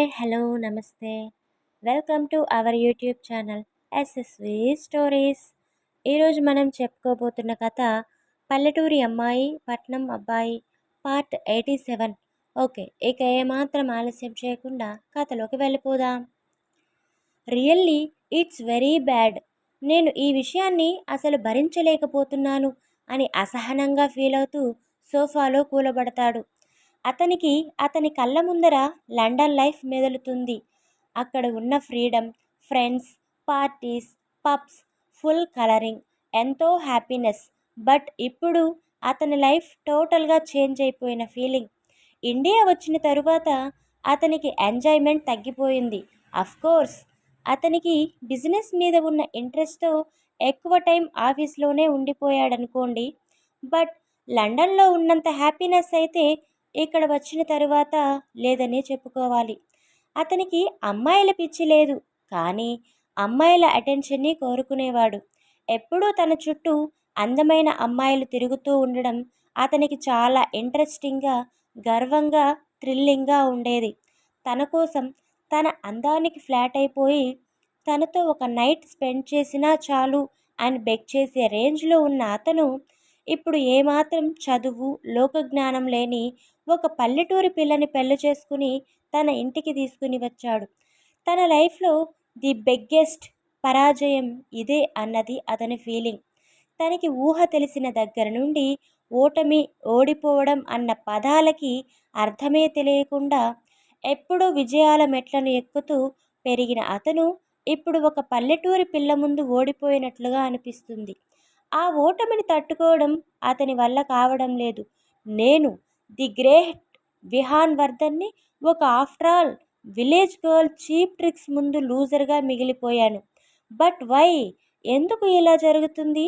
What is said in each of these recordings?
Hi hello namaste welcome to our YouTube channel SSV stories ఈరోజు మనం చెప్పుకోబోతున్న కథ పల్లెటూరి అమ్మాయి పట్నం అబ్బాయి పార్ట్ ఎయిటీ సెవెన్ ఓకే ఇక ఏమాత్రం ఆలస్యం చేయకుండా కథలోకి వెళ్ళిపోదాం. రియల్లీ ఇట్స్ వెరీ బ్యాడ్ నేను ఈ విషయాన్ని అసలు భరించలేకపోతున్నాను అని అసహనంగా ఫీల్ అవుతూ సోఫాలో కూలబడతాడు. అతనికి అతని కళ్ళ ముందర లండన్ లైఫ్ మెదులుతుంది. అక్కడ ఉన్న freedom friends parties pubs full colouring ఎంతో హ్యాపీనెస్. బట్ ఇప్పుడు అతని లైఫ్ టోటల్గా చేంజ్ అయిపోయిన ఫీలింగ్. ఇండియా వచ్చిన తరువాత అతనికి ఎంజాయ్మెంట్ తగ్గిపోయింది. కోర్స్ అతనికి బిజినెస్ మీద ఉన్న ఇంట్రెస్ట్తో ఎక్కువ టైం ఆఫీస్లోనే ఉండిపోయాడనుకోండి. బట్ లండన్లో ఉన్నంత హ్యాపీనెస్ అయితే ఇక్కడ వచ్చిన తరువాత లేదనే చెప్పుకోవాలి. అతనికి అమ్మాయిల పిచ్చి లేదు. కానీ అమ్మాయిల అటెన్షన్ని కోరుకునేవాడు. ఎప్పుడూ తన చుట్టూ అందమైన అమ్మాయిలు తిరుగుతూ ఉండడం అతనికి చాలా ఇంట్రెస్టింగ్గా గర్వంగా థ్రిల్లింగ్గా ఉండేది. తన కోసం తన అందానికి ఫ్లాట్ అయిపోయి తనతో ఒక నైట్ స్పెండ్ చేసినా చాలు అని బెక్ చేసే రేంజ్లో ఉన్న అతను ఇప్పుడు ఏమాత్రం చదువు లోకజ్ఞానం లేని ఒక పల్లెటూరి పిల్లని పెళ్ళి చేసుకుని తన ఇంటికి తీసుకుని వచ్చాడు. తన లైఫ్లో ది బిగ్గెస్ట్ పరాజయం ఇదే అన్నది అతని ఫీలింగ్. తనకి ఊహ తెలిసిన దగ్గర నుండి ఓటమి ఓడిపోవడం అన్న పదాలకి అర్థమే తెలియకుండా ఎప్పుడూ విజయాల మెట్లను ఎక్కుతూ పెరిగిన అతను ఇప్పుడు ఒక పల్లెటూరి పిల్ల ముందు ఓడిపోయినట్లుగా అనిపిస్తుంది. ఆ ఓటమిని తట్టుకోవడం అతని వల్ల కావడం లేదు. నేను ది గ్రేట్ విహాన్ వర్ధన్ని ఒక after all village girl cheap tricks ముందు లూజర్గా మిగిలిపోయాను. But why? ఎందుకు ఇలా జరుగుతుంది?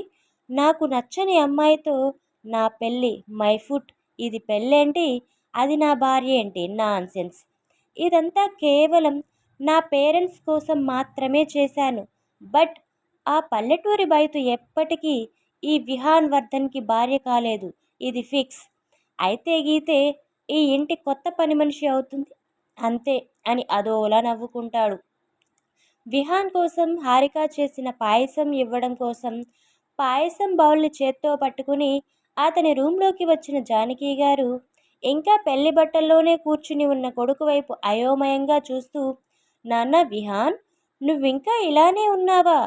నాకు నచ్చని అమ్మాయితో నా పెళ్ళి మై ఫుట్ ఇది పెళ్ళేంటి? అది నా భార్య ఏంటి? నాన్సెన్స్. ఇదంతా కేవలం నా పేరెంట్స్ కోసం మాత్రమే చేశాను. బట్ ఆ పల్లెటూరి బయట ఎప్పటికీ ఈ విహాన్ వర్ధన్కి భార్య కాలేదు. ఇది ఫిక్స్. అయితే గీతే ఈ ఇంటి కొత్త పని మనిషి అవుతుంది. అంతే అని అదోలా నవ్వుకుంటాడు. విహాన్ కోసం హారిక చేసిన పాయసం ఇవ్వడం కోసం పాయసం బౌల్ని చేత్తో పట్టుకుని అతని రూంలోకి వచ్చిన జానకి గారు ఇంకా పెళ్ళి బట్టల్లోనే కూర్చుని ఉన్న కొడుకు వైపు అయోమయంగా చూస్తూ నాన్న విహాన్ నువ్వింకా ఇలానే ఉన్నావా?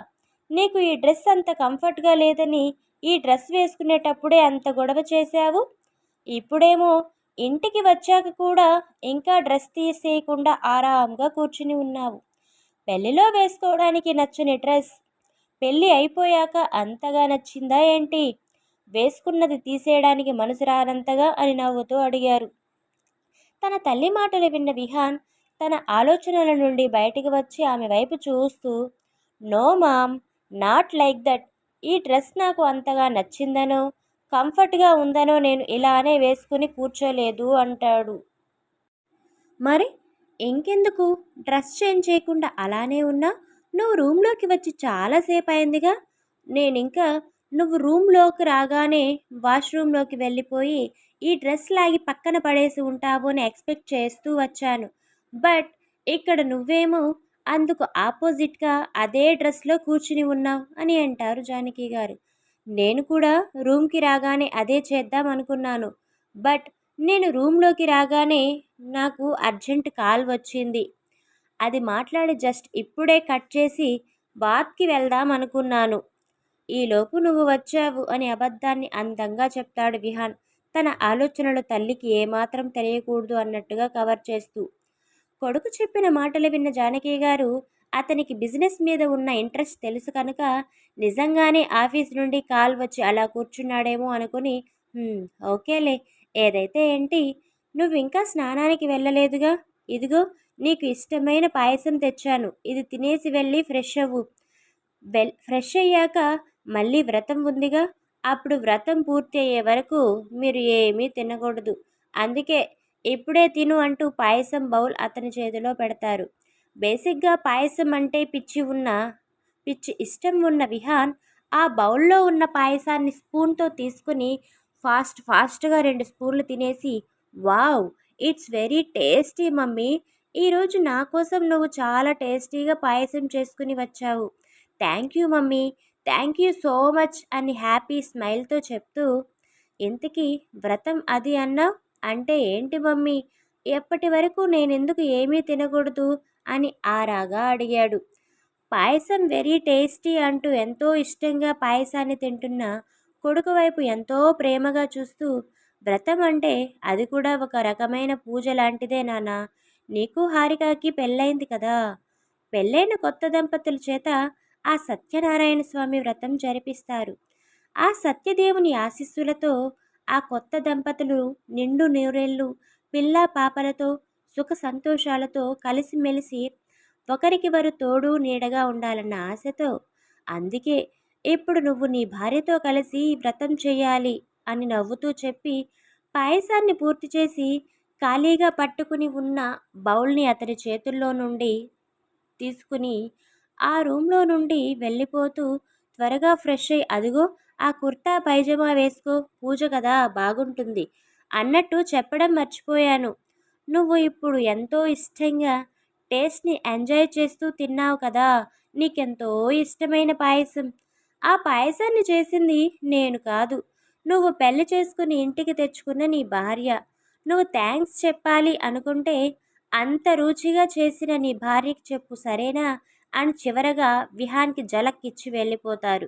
నీకు ఈ డ్రెస్ అంత కంఫర్ట్గా లేదని ఈ డ్రెస్ వేసుకునేటప్పుడే అంత గొడవ చేశావు? ఇప్పుడేమో ఇంటికి వచ్చాక కూడా ఇంకా డ్రెస్ తీసేయకుండా ఆరాంగా కూర్చుని ఉన్నావు. పెళ్ళిలో వేసుకోవడానికి నచ్చని డ్రెస్. పెళ్ళి అయిపోయాక అంతగా నచ్చిందా ఏంటి? వేసుకున్నది తీసేయడానికి మనసు రానంతగా అని నవ్వుతూ అడిగారు. తన తల్లి మాటలు విన్న విహాన్ తన ఆలోచనల నుండి బయటికి వచ్చి ఆమె వైపు చూస్తూ no mom not like that. ఈ డ్రెస్ నాకు అంతగా నచ్చిందనో కంఫర్ట్గా ఉందనో నేను ఇలానే వేసుకుని కూర్చోలేదు అంటాడు. మరి ఇంకెందుకు? డ్రెస్ చేంజ్ చేయకుండా అలానే ఉన్నా? నువ్వు రూమ్లోకి వచ్చి చాలాసేపు అయిందిగా నేను ఇంకా నువ్వు రూమ్లోకి రాగానే వాష్రూమ్లోకి వెళ్ళిపోయి ఈ డ్రెస్ లాగి పక్కన పడేసి ఉంటావు అని ఎక్స్పెక్ట్ చేస్తూ వచ్చాను. బట్ ఇక్కడ నువ్వేమో అందుకు ఆపోజిట్గా అదే డ్రెస్లో కూర్చుని ఉన్నావు అని అంటారు జానకి గారు. నేను కూడా రూమ్కి రాగానే అదే చేద్దాం అనుకున్నాను. బట్ నేను రూమ్లోకి రాగానే నాకు అర్జెంట్ కాల్ వచ్చింది. అది మాట్లాడి జస్ట్ ఇప్పుడే కట్ చేసి బాత్కి వెళ్దాం అనుకున్నాను. ఈలోపు నువ్వు వచ్చావు అని అబద్ధాన్ని అందంగా చెప్తాడు విహాన్. తన ఆలోచనలు తల్లికి ఏమాత్రం తెలియకూడదు అన్నట్టుగా కవర్ చేస్తూ. కొడుకు చెప్పిన మాటలు విన్న జానకి గారు అతనికి బిజినెస్ మీద ఉన్న ఇంట్రెస్ట్ తెలుసు కనుక నిజంగానే ఆఫీస్ నుండి కాల్ వచ్చి అలా కూర్చున్నాడేమో అనుకుని ఓకేలే ఏదైతే ఏంటి నువ్వు ఇంకా స్నానానికి వెళ్ళలేదుగా? ఇదిగో నీకు ఇష్టమైన పాయసం తెచ్చాను ఇది తినేసి వెళ్ళి ఫ్రెష్ అవ్వు. వెల్ ఫ్రెష్ అయ్యాక మళ్ళీ వ్రతం ఉందిగా? అప్పుడు వ్రతం పూర్తి అయ్యే వరకు మీరు ఏమీ తినకూడదు. అందుకే ఇప్పుడే తిను అంటూ పాయసం బౌల్ అతని చేతిలో పెడతారు. బేసిక్గా పాయసం అంటే పిచ్చి ఉన్న పిచ్చి ఇష్టం ఉన్న విహాన్ ఆ బౌల్లో ఉన్న పాయసాన్ని స్పూన్తో తీసుకుని ఫాస్ట్ ఫాస్ట్గా రెండు స్పూన్లు తినేసి wow it's very tasty mummy. ఈరోజు నా కోసం నువ్వు చాలా టేస్టీగా పాయసం చేసుకుని వచ్చావు. Thank you mummy. Thank you so much అని హ్యాపీ స్మైల్తో చెప్తూ ఇంతకీ వ్రతం అది అన్నావు? అంటే ఏంటి మమ్మీ? ఎప్పటి వరకు నేనెందుకు ఏమీ తినకూడదు? అని ఆరాగా అడిగాడు. పాయసం వెరీ టేస్టీ అంటూ ఎంతో ఇష్టంగా పాయసాన్ని తింటున్న కొడుకు వైపు ఎంతో ప్రేమగా చూస్తూ వ్రతం అంటే అది కూడా ఒక రకమైన పూజ లాంటిదే నాన్న. నీకు హారికకి పెళ్ళైంది కదా. పెళ్ళైన కొత్త దంపతుల చేత ఆ సత్యనారాయణ స్వామి వ్రతం జరిపిస్తారు. ఆ సత్యదేవుని ఆశీస్సులతో ఆ కొత్త దంపతులు నిండు నూరేళ్ళు పిల్ల పాపలతో సుఖ సంతోషాలతో కలిసిమెలిసి ఒకరికి వారు తోడు నీడగా ఉండాలన్న ఆశతో అందుకే ఇప్పుడు నువ్వు నీ భార్యతో కలిసి వ్రతం చేయాలి అని నవ్వుతూ చెప్పి పాయసాన్ని పూర్తి చేసి ఖాళీగా పట్టుకుని ఉన్న బౌల్ని అతని చేతుల్లో నుండి తీసుకుని ఆ రూమ్లో నుండి వెళ్ళిపోతూ త్వరగా ఫ్రెష్ అయ్యి అదిగో ఆ కుర్తా పైజమా వేసుకో పూజ కదా బాగుంటుంది. అన్నట్టు చెప్పడం మర్చిపోయాను. నువ్వు ఇప్పుడు ఎంతో ఇష్టంగా టేస్ట్ని ఎంజాయ్ చేస్తూ తిన్నావు కదా నీకెంతో ఇష్టమైన పాయసం. ఆ పాయసాన్ని చేసింది నేను కాదు. నువ్వు పెళ్ళి చేసుకుని ఇంటికి తెచ్చుకున్న నీ భార్య. నువ్వు థ్యాంక్స్ చెప్పాలి అనుకుంటే అంత రుచిగా చేసిన నీ భార్యకి చెప్పు సరేనా? అని చివరగా విహాన్కి జలక్కిచ్చి వెళ్ళిపోతారు.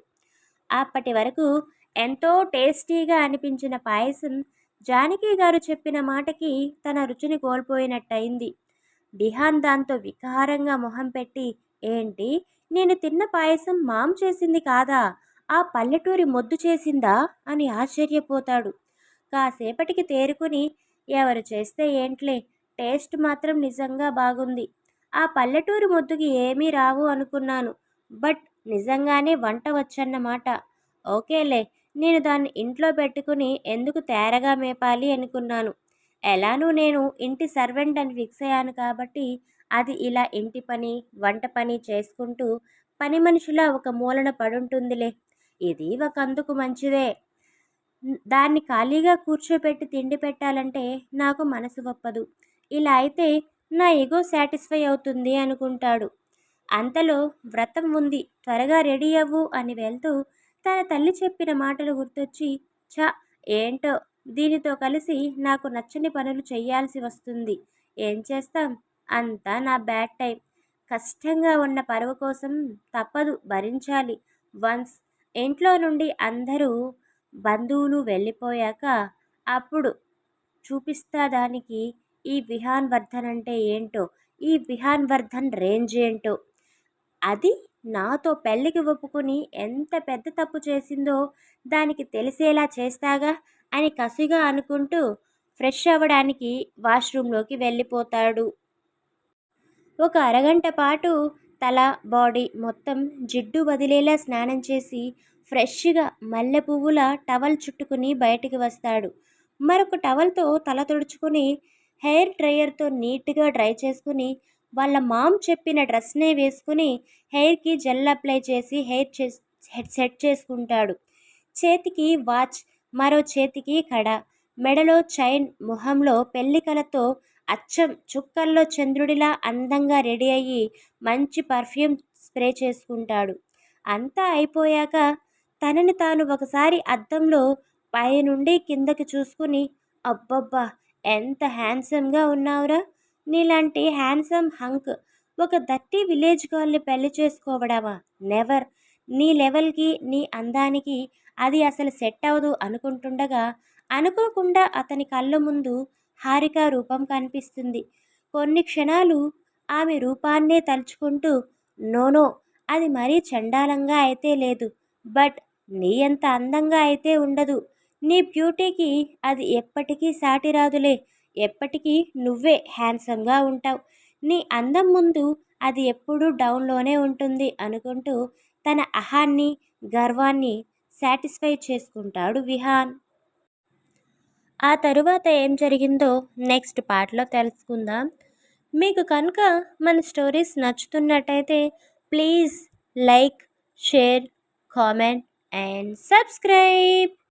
అప్పటి వరకు ఎంతో టేస్టీగా అనిపించిన పాయసం జానకి గారు చెప్పిన మాటకి తన రుచిని కోల్పోయినట్టయింది. బిహాన్ దాంతో వికారంగా మొహం పెట్టి ఏంటి? నేను తిన్న పాయసం మాం చేసింది కాదా? ఆ పల్లెటూరి మొద్దు చేసిందా? అని ఆశ్చర్యపోతాడు. కాసేపటికి తేరుకుని ఎవరు చేస్తే ఏంట్లే? టేస్ట్ మాత్రం నిజంగా బాగుంది. ఆ పల్లెటూరి మొద్దుకి ఏమీ రావు అనుకున్నాను. బట్ నిజంగానే వంట వచ్చన్నమాట. ఓకేలే నేను దాన్ని ఇంట్లో పెట్టుకుని ఎందుకు తేరగా మేపాలి అనుకున్నాను. ఎలానూ నేను ఇంటి సర్వెంట్ అని ఫిక్స్ అయ్యాను కాబట్టి అది ఇలా ఇంటి పని వంట పని చేసుకుంటూ పని మనిషిలా ఒక మూలన పడుంటుందిలే. ఇది ఒక అందుకు మంచిదే. దాన్ని ఖాళీగా కూర్చోబెట్టి తిండి పెట్టాలంటే నాకు మనసు ఒప్పదు. ఇలా అయితే నా ఈగో సాటిస్ఫై అవుతుంది అనుకుంటాడు. అంతలో వ్రతం ఉంది త్వరగా రెడీ అవ్వు అని వెళ్తూ తన తల్లి చెప్పిన మాటలు గుర్తొచ్చి చ ఏంటో? దీనితో కలిసి నాకు నచ్చని పనులు చేయాల్సి వస్తుంది. ఏం చేస్తాం? అంతా నా బ్యాడ్ టైం. కష్టంగా ఉన్న పరువు కోసం తప్పదు భరించాలి. వన్స్ ఇంట్లో నుండి అందరూ బంధువులు వెళ్ళిపోయాక అప్పుడు చూపిస్తా దానికి ఈ విహాన్ వర్ధన్ అంటే ఏంటో? ఈ విహాన్ వర్ధన్ రేంజ్ ఏంటో? అది నాతో పెళ్ళికి ఒప్పుకుని ఎంత పెద్ద తప్పు చేసిందో దానికి తెలిసేలా చేస్తాగా అని కసిగా అనుకుంటూ ఫ్రెష్ అవ్వడానికి వాష్రూమ్లోకి వెళ్ళిపోతాడు. ఒక అరగంట పాటు తల బాడీ మొత్తం జిడ్డు వదిలేలా స్నానం చేసి ఫ్రెష్గా మల్లె పువ్వుల టవల్ చుట్టుకుని బయటికి వస్తాడు. మరొక టవల్తో తల తుడుచుకుని హెయిర్ డ్రయర్తో నీట్గా డ్రై చేసుకుని వాళ్ళ మామ్ చెప్పిన డ్రెస్నే వేసుకుని హెయిర్కి జెల్ అప్లై చేసి హెయిర్ చే సెట్ చేసుకుంటాడు. చేతికి వాచ్ మరో చేతికి కడ. మెడలో చైన్ మొహంలో పెళ్ళికలతో అచ్చం చుక్కల్లో చంద్రుడిలా అందంగా రెడీ అయ్యి మంచి పర్ఫ్యూమ్ స్ప్రే చేసుకుంటాడు. అంతా అయిపోయాక తనని తాను ఒకసారి అద్దంలో పైనుండి కిందకి చూసుకుని అబ్బబ్బా ఎంత హ్యాండ్సమ్గా ఉన్నావురా! నీలాంటి హ్యాండ్సమ్ హంక్ ఒక దట్టి విలేజ్ గర్ల్ని పెళ్ళి చేసుకోవడమా? నెవర్. నీ లెవెల్కి నీ అందానికి అది అసలు సెట్ అవ్వదు అనుకుంటుండగా అనుకోకుండా అతని కళ్ళ ముందు హారిక రూపం కనిపిస్తుంది. కొన్ని క్షణాలు ఆమె రూపాన్నే తలుచుకుంటూ నోనో అది మరీ చండాలంగా అయితే లేదు. బట్ నీ అంత అందంగా అయితే ఉండదు. నీ బ్యూటీకి అది ఎప్పటికీ సాటిరాదులే ఎప్పటికీ నువ్వే హ్యాండ్సమ్గా ఉంటావు. నీ అందం ముందు అది ఎప్పుడూ డౌన్లోనే ఉంటుంది అనుకుంటూ తన అహాన్ని గర్వాన్ని సాటిస్ఫై చేసుకుంటాడు విహాన్. ఆ తరువాత ఏం జరిగిందో నెక్స్ట్ పార్ట్లో తెలుసుకుందాం. మీకు కనుక మన stories నచ్చుతున్నట్టయితే please like share comment and subscribe.